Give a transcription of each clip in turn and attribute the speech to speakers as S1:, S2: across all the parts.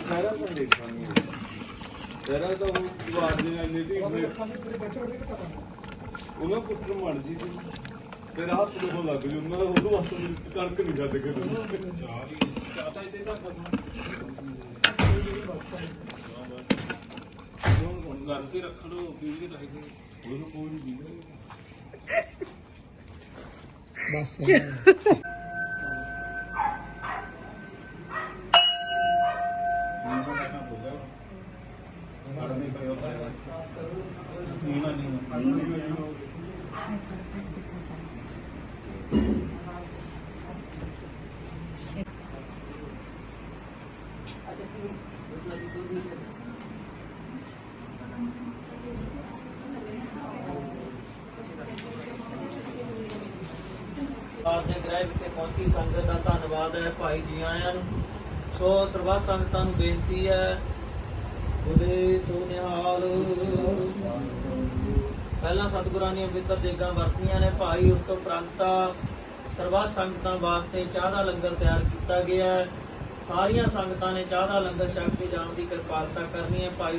S1: ਸਾਰਾ ਕੁਝ ਦੇਖਾਂਗੇ ਤੇਰਾ ਤਾਂ ਉਹ ਵਾਰ ਦੇ ਇੰਨੇ ਢੀਠ ਨੇ ਉਹਨਾਂ ਪੁੱਤਰ ਮਰ ਜੀ ਤੂੰ ਤੇਰਾ ਹੱਥ ਤੋਂ ਲੱਗ ਜੂ ਉਹਨਾਂ ਦਾ ਉਹ ਵਾਸਤੇ ਕਣਕ ਨਹੀਂ ਛੱਡ ਕੇ ਦੂੰ ਚਾਹਤਾ ਇੱਥੇ ਤੱਕ ਹੁਣ ਘਰ ਤੇ ਰੱਖ ਲੋ ਪੀੜ ਕੇ ਰੱਖ ਦੋ ਉਹ ਕੋਈ ਨਹੀਂ
S2: ਬਸ
S3: ਆਪ ਦੇ ਗ੍ਰਹਿ ਵਿਖੇ ਪਹੁੰਚੀ। ਸੰਗਤ ਦਾ ਧੰਨਵਾਦ ਹੈ ਭਾਈ ਜੀ ਆਇਆਂ ਨੂੰ। ਸੋ ਸਰਬੱਤ ਸੰਗਤਾਂ ਨੂੰ ਬੇਨਤੀ ਹੈ ਬੁਲੇ ਸੋ ਪਹਿਲਾਂ ਸਤਿਗੁਰਾਂ ਦੀਆਂ ਪਵਿੱਤਰ ਦੇਗਾਂ ਵਰਤੀਆਂ ਨੇ। ਭਾਈ ਉਸ ਤੋਂ ਉਪਰੰਤ ਸਰਬੱਤ ਸੰਗਤਾਂ ਵਾਸਤੇ ਚਾਹ ਦਾ ਲੰਗਰ ਤਿਆਰ ਕੀਤਾ ਗਿਆ ਹੈ। ਸਾਰੀਆਂ ਸੰਗਤਾਂ ਨੇ ਚਾਹ ਦਾ ਲੰਗਰ ਛਕ ਕੇ ਜਾਣ ਦੀ ਕਿਰਪਾਲਤਾ ਕਰਨੀ ਹੈ। ਭਾਈ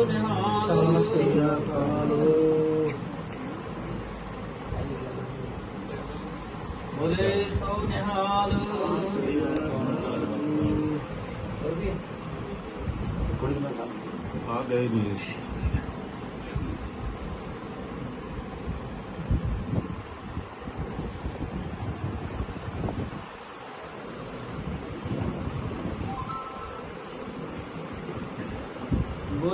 S3: ਸੋ ਨਿਹਾਲ ਜਲਦੀ ਆ ਜਾ ਬੋਲੇ ਸੋ ਨਿਹਾਲ ਬੋਲੇ ਸੋ ਨਿਹਾਲ
S1: ਆ ਗਏ ਜੀ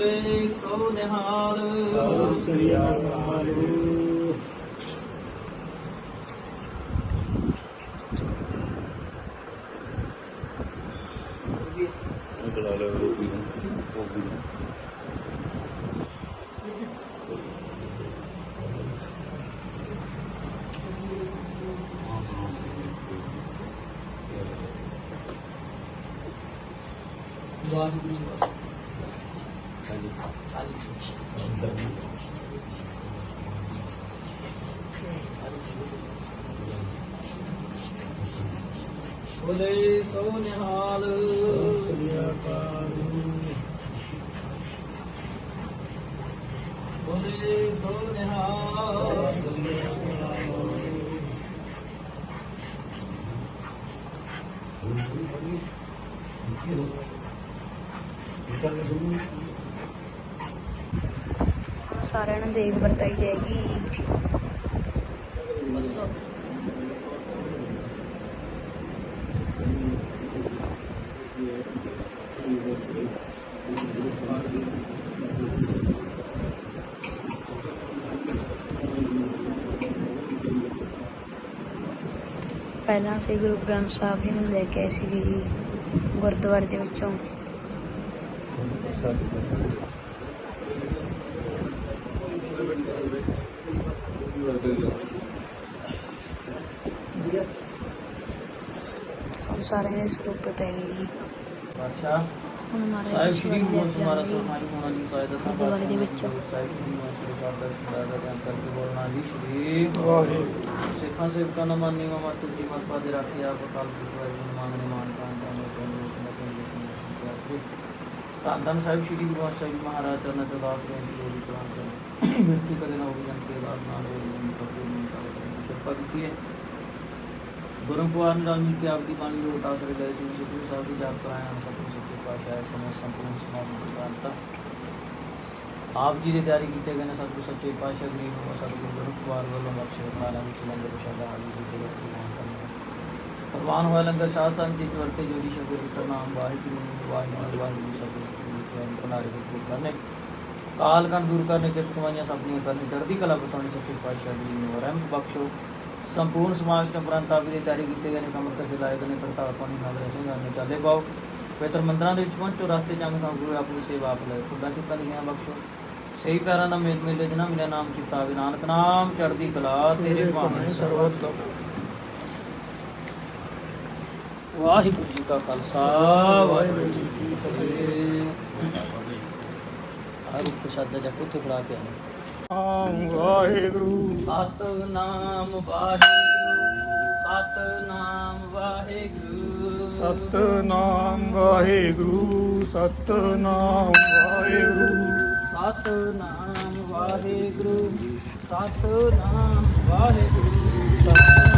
S3: ਬੋਲੇ ਸੋ ਨਿਹਾਲ
S2: ਸ੍ਰੀ ਅਕਾਲ।
S1: ਅਗਲਾ ਲੈ ਉਹ ਵੀ ਉਹ ਵੀ
S3: ਵਾਹਿਗੁਰੂ ਜੀ ਬੋਲੇ ਸੋ ਨਿਹਾਲ
S2: ਸ੍ਰੀ ਅਕਾਲ
S3: ਬੋਲੇ ਸੋ ਨਿਹਾਲ
S4: ਸਾਰਿਆਂ ਨੂੰ ਦੇਖ ਵਰਤਾਈ ਜਾਏਗੀ।
S3: ਬਸ
S4: ਪਹਿਲਾਂ ਅਸੀਂ ਗੁਰੂ ਗ੍ਰੰਥ ਸਾਹਿਬ ਜੀ ਨੂੰ ਲੈ ਕੇ ਆਏ ਸੀ ਜੀ ਗੁਰਦੁਆਰੇ ਦੇ ਵਿੱਚੋਂ। ਸਾਰਿਆਂ ਦੇ ਸਰੂਪ ਪੈ ਗਏ ਜੀ
S3: ਅੱਛਾ
S4: ਹੁਣ ਮਾਰੇ
S3: ਸਾਹਿਬ ਸ਼੍ਰੀ ਗੁਰੂ ਸਮਾਰਾ ਸਮਾਈ ਹੋਣਾ ਜੀ ਸਾਹਿਬ ਦਾ
S4: ਗੁਰਦੁਆਰੇ ਦੇ ਵਿੱਚ।
S3: ਸਾਹਿਬ ਸ਼੍ਰੀ ਗੁਰੂ ਸ੍ਰੀ ਕਰਦਾ ਸਦਾ ਦਾ ਗਿਆਨ ਕਰਕੇ ਬੋਲਣਾ ਜੀ ਸ਼੍ਰੀ
S2: ਵਾਹਿਗੁਰੂ
S3: ਸਿੱਖਾਂ ਸੇਵਕਾਂ ਨਾ ਮਾਨੀ ਮਾ ਤੁਜੀ ਮਤ ਪਾਦੇ ਰੱਖੇ ਆਪ ਕਾਲ ਪੁਰਖ ਜੀ ਮੰਗਣੇ ਮਾਨ ਤਾਂ ਤਾਂ ਮੈਂ ਤੋਂ ਲੋਕ ਨਾ ਕੋਈ ਧੰਨ ਧੰਨ ਸਾਹਿਬ ਸ਼੍ਰੀ ਗੁਰੂ ਗ੍ਰੰਥ ਸਾਹਿਬ ਜੀ ਮਹਾਰਾਜ ਚਰਨ ਤੇ ਦਾਸ ਬੇਨਤੀ ਹੋਈ ਕੁਰਾਨ ਕਰ ਮਿਰਤੀ ਕਦੇ ਨਾ ਹੋਵੇ ਜਨ ਕੇ ਦਾਸ ਨਾਲ ਹੋਵੇ ਜਨ ਕਦੇ ਨਹੀਂ ਕਰ ਕਿਰਪਾ ਕੀਤੀ ਹੈ ਗੁਰਮਪੁਰ ਨਾਲ ਮਿਲ ਕੇ ਆਪਦੀ ਬਾਣੀ ਲੋਟ ਆਸਰੇ ਗਏ ਸੀ ਸ਼੍ਰੀ ਸਾਹਿਬ ਦੀ ਜਾਪ ਕਰਾਇਆ ਸਭ ਤੋਂ ਸੱਚੇ ਪਾਤਸ਼ਾਹ ਸਮੇਂ ਸੰਪੂਰਨ ਸਮਾਪਤ ਕਰਤਾ ਆਪ ਜੀ ਦੇ ਤਿਆਰੀ ਕੀਤੇ ਗਏ ਨੇ ਸਤਿਗੁਰ ਸੱਚੇ ਪਾਤਸ਼ਾਹ ਗਰੀਬ ਨੂੰ ਸਤਿਗੁਰ ਗੁਰਦੁਆਰ ਵੱਲੋਂ ਬਖਸ਼ੇ ਮਾਲਾ ਵਿੱਚ ਲੰਗਰ ਪ੍ਰਸ਼ਾਦਾ ਆਦਿ ਦੀ ਜਗਤ ਪ੍ਰਦਾਨ ਕਰਨਾ ਪ੍ਰਵਾਨ ਹੋਇਆ ਲੰਗਰ ਸ਼ਾਹ ਸੰਤ ਜੀ ਵਰਤੇ ਜੋਦੀ ਸ਼ਬਦ ਵਿਕਰ ਨਾਮ ਵਾਹਿਗੁਰੂ ਵਾਹਿਗੁਰੂ ਵਾਹਿਗੁਰੂ ਸਤਿਗੁਰ ਜਨ ਪ੍ਰਣਾਲੀ ਨੂੰ ਦੂਰ ਕਰਨੇ ਕਾਲ ਕਨ ਦੂਰ ਕਰਨੇ ਕਿਰਤ ਕਮਾਈਆਂ ਸਭਨੀਆਂ ਕਰਨੀ ਚੜ੍ਹਦੀ ਕਲਾ ਬਤਾਉਣੀ ਸੱਚੇ ਪਾਤਸ਼ਾਹ ਜੀ ਨੂੰ ਰਹਿਮਤ ਬਖਸ਼ੋ। ਸੰਪੂਰਨ ਸਮਾਜ ਚ ਉਪਰੰਤ ਆਪ ਦੇ ਤਿਆਰੀ ਕੀਤੇ ਗਏ ਨੇ ਕੰਮ ਕਸੇ ਲਾਏ ਗਏ ਨੇ ਪ੍ਰਤਾਪ ਪਾਣੀ ਨਾਲ ਸਿੰਘਾਂ ਨੇ ਚਾਲੇ ਪਾਓ। ਪਵਿੱਤਰ ਮੰਦਰਾਂ ਦੇ ਵਿੱਚ ਪਹੁੰਚੋ। ਰਸਤੇ ਚ ਆਮ ਗੁਰੂ ਆਪਣੀ ਸੇਵਾ ਆਪ ਲੈ ਖੁਦਾ ਚੁੱਕਾ ਲਿਖਿਆ ਬਖਸ਼ੋ। ਸਹੀ ਪਿਆਰਾਂ ਦਾ ਮੇਲ ਮੇਲੇ ਜਨਾ ਮੇਰਾ ਨਾਮ ਚਿਤਾਵੇ ਨਾਨਕ ਨਾਮ ਚੜਦੀ ਕਲਾ ਤੇਰੇ ਭਾਣੇ ਸਰਵਤ ਵਾਹਿਗੁਰੂ ਜੀ ਕਾ ਖਾਲਸਾ, ਵਾਹਿਗੁਰੂ ਜੀ ਕੀ ਫਤਿਹ। ਆਰੂ ਪ੍ਰਸ਼ਾਦਾ ਜਾ ਕੇ ਉੱਥੇ ਫੜਾ ਕੇ ਆਏ
S2: ਆਮ ਵਾਹਿਗੁਰੂ
S3: ਸਤਨਾਮ ਵਾਹਿਗੁਰੂ। ਸਤਨਾਮ ਵਾਹਿਗੁਰੂ।
S2: ਸਤਨਾਮ ਵਾਹਿਗੁਰੂ ਸਤਨਾਮ ਵਾਹਿਗੁਰੂ।
S3: ਸਤਨਾਮ ਵਾਹਿਗੁਰੂ ਸਤਨਾਮ ਵਾਹਿਗੁਰੂ।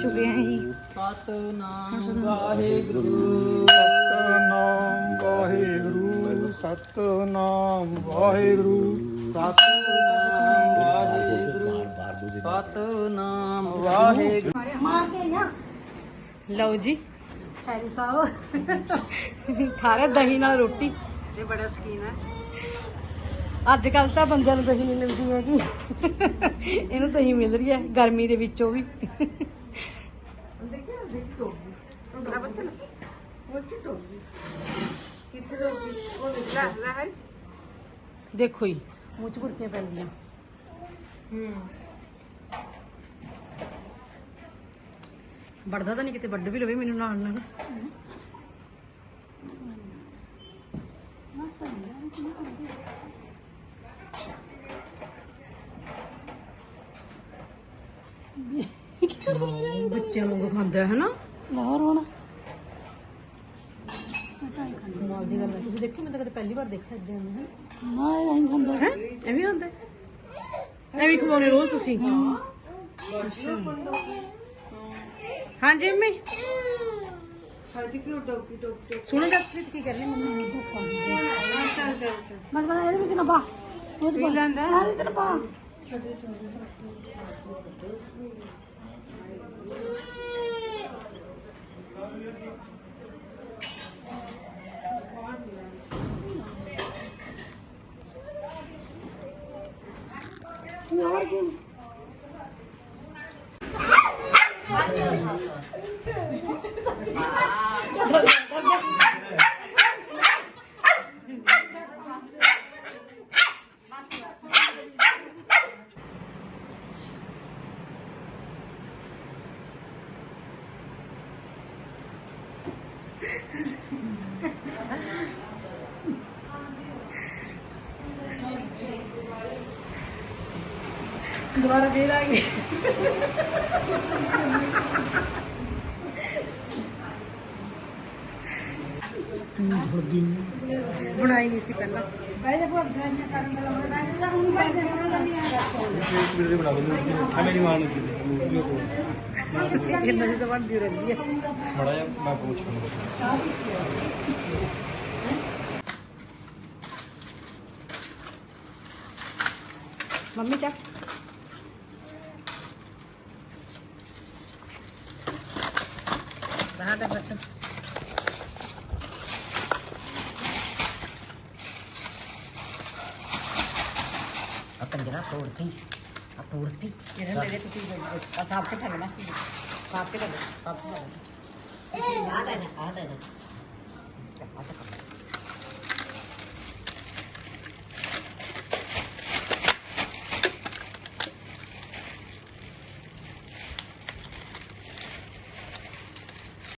S4: ਚੁੱਕੇ ਹਾਂ ਜੀ
S3: ਸਤਨਾਮ ਵਾਹਿਗੁਰੂ
S2: ਸਤਨਾਮ ਵਾਹਿਗੁਰੂ ਸਤਨਾਮ ਵਾਹਿਗੁਰੂ
S3: ਸਤਨਾਮ ਵਾਹਿਗੁਰੂ ਸਤਨਾਮ ਵਾਹਿਗੁਰੂ
S5: ਲਓ ਜੀ। ਹੈਰੀ ਸਾਹਿਬ ਖਾਰੇ ਦਹੀਂ ਨਾਲ ਰੋਟੀ। ਇਹ ਬੜਾ ਸਕੀਨ ਹੈ। ਅੱਜ ਕੱਲ ਤਾਂ ਬੰਦਿਆਂ ਨੂੰ ਦਹੀਂ ਨਹੀਂ ਮਿਲਦੀ ਹੈਗੀ। ਇਹਨੂੰ ਦਹੀਂ ਮਿਲ ਰਹੀ ਹੈ ਗਰਮੀ ਦੇ ਵਿੱਚੋਂ ਵੀ। ਦੇਖੋ ਜੀ ਮੂੰਹ ਚ ਘੁਰਕੀਆਂ ਪੈਂਦੀਆਂ। ਵੜਦਾ ਤਾਂ ਨਹੀਂ ਕਿਤੇ ਵੱਡ ਵੀ ਲਵੇ ਮੈਨੂੰ ਨਾਲ ਨਾਲ। ਬੱਚਿਆਂ ਨੂੰ ਖਾਂਦਾ ਹੈ ਨਾ? ਲਾਹੌਰ ਹੋਣਾ ਨਾਲ ਦੀ ਗੱਲ ਹੈ। ਤੁਸੀਂ ਦੇਖੀ ਮੈਂ ਤਾਂ ਕਦੇ ਪਹਿਲੀ ਵਾਰ ਦੇਖਿਆ ਅੱਜ ਐਵੇਂ ਹੈ ਨਾ ਐਂ ਖਾਂਦਾ ਹੈ? ਐਵੇਂ ਹੁੰਦਾ? ਹੈ? ਐਵੇਂ ਖਵਾਉਣੇ ਰੋਜ਼ ਤੁਸੀਂ? ਹਾਂਜੀ ਮੰਮੀ ਸੁਣੋ ਜਸਪ੍ਰੀਤ ਕੀ ਕਰ ਰਹੀ ਮੰਮੀ? ਨੂੰ ਭੁੱਖ ਆ ਗਈ ਮੈਂ ਬਣਾ ਇਹਦੇ ਵਿੱਚ ਨਾ ਪਾ। ਉਹ ਪੀ ਲੈਂਦਾ। ਇਹਦੇ ਵਿੱਚ ਨਾ ਪਾ। 말씀. 아, ਦੁਬਾਰਾ ਫੇਰ ਆ ਗਈ ਬਣਾਈ ਨਹੀਂ ਸੀ ਪਹਿਲਾਂ। ਪਹਿਲੇ ਭੁੱਖ ਗਾਈਆਂ ਕਰਨ ਨਹੀਂ
S1: ਮਾਰਨੀ
S5: ਕਿੰਨਾ ਜਿਹਾ ਬਣਦੀ ਰਹਿੰਦੀ ਹੈ।
S1: ਮੜਾ ਜਾ ਮੈਂ ਪੁੱਛ
S5: ਮੰਮੀ ਚਾ ਦਾ ਬਰਤਨ
S6: ਆ ਕੰਜਰਾ ਤੋੜਤੀ ਆ ਤੋੜਤੀ।
S5: ਇਹਨਾਂ ਦੇ ਤੁਸੀਂ ਸਾਫ਼ ਕੇ ਠੰਗਣਾ ਸੀ।
S6: ਸਾਫ਼ ਕੇ ਸਾਫ਼ ਕੇ ਆ ਦੇ ਆ ਦੇ ਆ ਦੇ